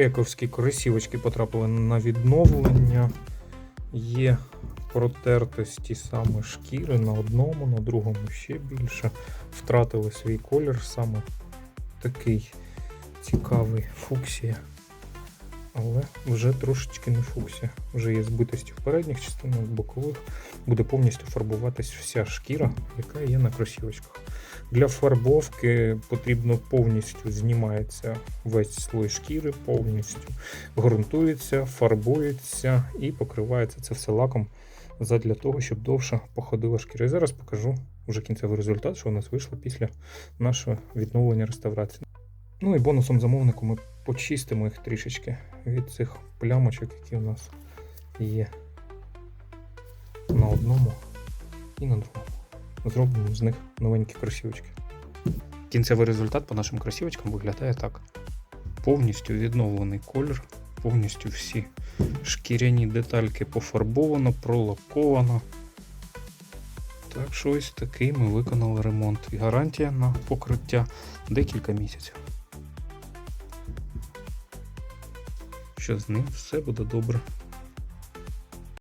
Ековські кросівочки потрапили на відновлення. Є протертості саме шкіри на одному, на другому ще більше. Втратили свій колір, саме такий цікавий фуксія. Але вже трошечки не фуксія. Вже є збитості в передніх частинах, бокових. Буде повністю фарбуватись вся шкіра, яка є на кросівочках. Для фарбовки потрібно повністю знімається весь слой шкіри, повністю ґрунтується, фарбується і покривається це все лаком задля того, щоб довше походила шкіра. І зараз покажу вже кінцевий результат, що у нас вийшло після нашого відновлення реставрації. Ну і бонусом замовнику ми почистимо їх трішечки від цих плямочок, які у нас є на одному і на другому. Зробимо з них новенькі кросівочки. Кінцевий результат по нашим кросівочкам виглядає так: повністю відновлений колір, повністю всі шкіряні детальки пофарбовано, пролаковано. Так що ось такий ми виконали ремонт. І гарантія на покриття декілька місяців. Що з ним все буде добре.